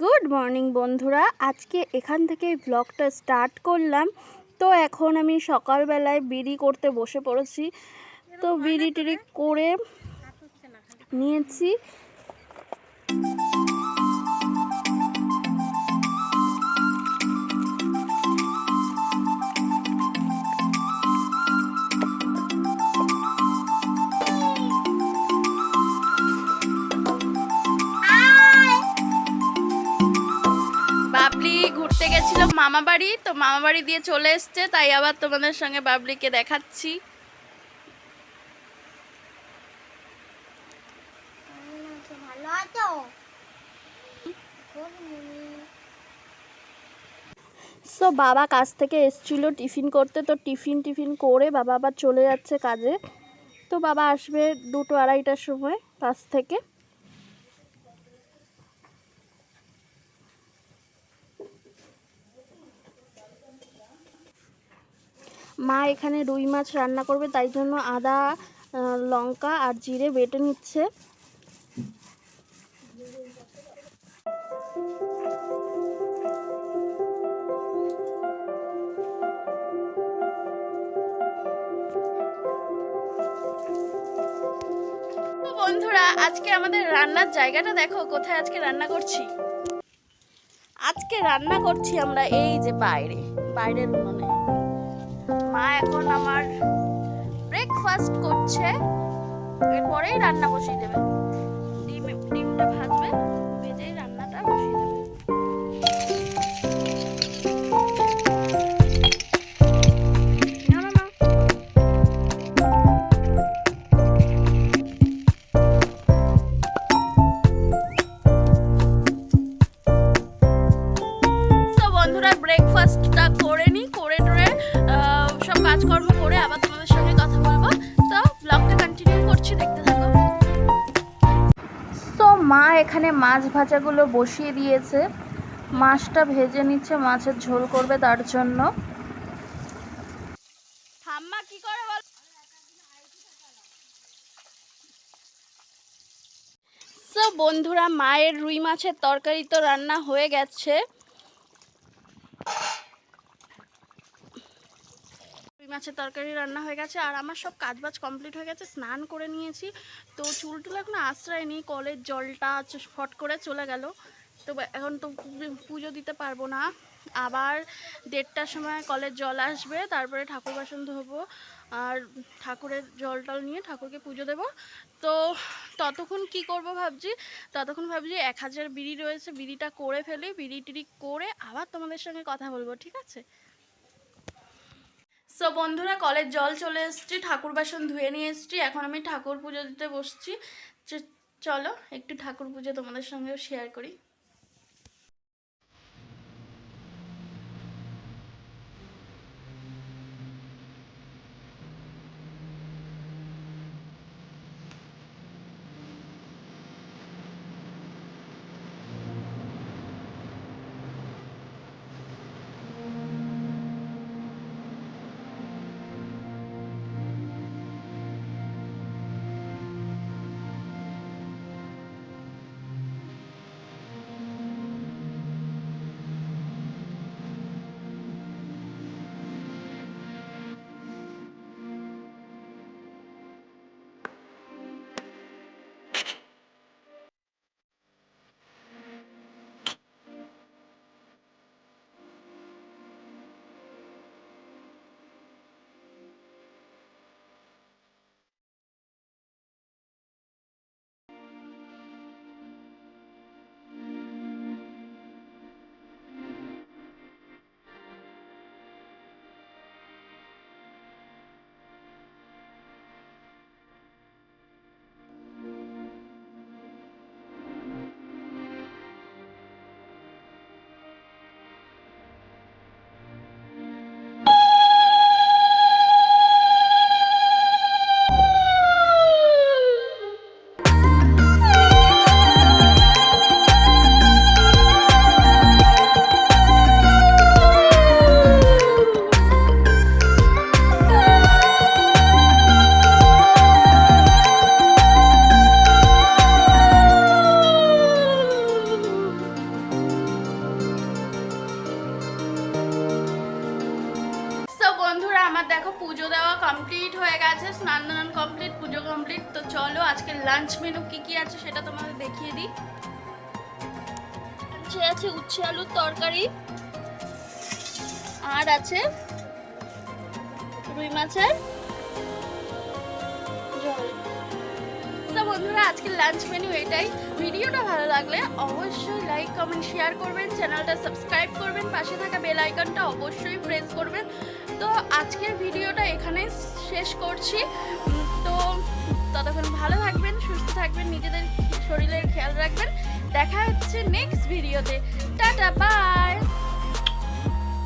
Good morning বন্ধুরা। আজকে এখান থেকে ব্লগটা স্টার্ট করলাম। তো এখন আমি সকালবেলায় বিড়ি করতে বসে পড়েছি। তো বিড়ি টিড়ি করে নিয়েছি। ঘুরতে গেছিল মামা বাড়ি তো মামা বাড়ি দিয়ে চলে এসছে, তাই আবার তোমাদের সঙ্গে বাবলিকে দেখাচ্ছি। সো বাবা কাজ থেকে এসছিল টিফিন করতে, তো টিফিন টিফিন করে বাবা আবার চলে যাচ্ছে কাজে। তো বাবা আসবে দুটো আড়াইটার সময় কাজ থেকে। মা এখানে রুই মাছ রান্না করবে, তাই জন্য আদা লঙ্কা আর জিরে বেটে নিচ্ছে। বন্ধুরা, আজকে আমাদের রান্নার জায়গাটা দেখো, কোথায় আজকে রান্না করছি? আজকে রান্না করছি আমরা এই যে বাইরে, বাইরের উনুনে। মা এখন আমার ব্রেকফাস্ট করছে। এরপরেই রান্না বসিয়ে দেবে। ডিম, ডিমটা ভাজবে ভেজেই রান্নাটা বসিয়ে দেবে। ব্রেকফাস্টটা করে কাজকর্ম করে আবার তোমাদের সঙ্গে কথা বলব। তো ব্লগটা কন্টিনিউ করছি দেখতে থাকো। তো মা এখানে মাছ ভাজাগুলো বসিয়ে দিয়েছে। মাছটা ভেজে নিচ্ছে মাছের ঝোল করবে তার জন্য। ঠাম্মা কি করে বল? বন্ধুরা মায়ের রুই মাছের তরকারি তো রান্না হয়ে গেছে। মাছের তরকারি রান্না হয়ে গেছে আর আমার সব কাজবাজ কমপ্লিট হয়ে গেছে, স্নান করে নিয়েছি। তো চুল টুল এখন আশ্রয় নেই, কলের জলটা ফট করে চলে গেল। তো এখন তো পুজো দিতে পারব না। আবার দেড়টার সময় কলের জল আসবে, তারপরে ঠাকুর বাসন ধোবো। আর ঠাকুরের জল টল নিয়ে ঠাকুরকে পুজো দেবো। তো ততক্ষণ কি করব ভাবছি? ততক্ষণ ভাবছি এক হাজার বিড়ি রয়েছে, বিড়িটা করে ফেলি, বিড়ি টিড়ি করে আবার তোমাদের সঙ্গে কথা বলব, ঠিক আছে? সো বন্ধুরা, কলের জল চলে এসছি, ঠাকুর বাসন ধুয়ে নিয়ে এসছি। এখন আমি ঠাকুর পুজো দিতে বসছি। চলো, একটু ঠাকুর পুজো তোমাদের সঙ্গেও শেয়ার করি। দেখো পুজো দেওয়া কমপ্লিট হয়ে গেছে, স্নান দান কমপ্লিট পুজো কমপ্লিট তো চলো আজকে লাঞ্চ মেনু কি কি আছে সেটা তোমাকে দেখিয়ে দিই। আছে আছে উচ্ছে আলুর তরকারি, আর আছে রুই মাছের বন্ধুরা, আজকের লাঞ্চ মেনু এটাই। ভিডিওটা ভালো লাগলে অবশ্যই লাইক কমেন্ট শেয়ার করবেন চ্যানেলটা সাবস্ক্রাইব করবেন, পাশে থাকা বেল আইকনটা অবশ্যই প্রেস করবেন। তো আজকের ভিডিওটা এখানে শেষ করছি। তো ততক্ষণ ভালো থাকবেন, সুস্থ থাকবেন, নিজেদের শরীরের খেয়াল রাখবেন। দেখা হচ্ছে নেক্সট ভিডিওতে টাটা বাই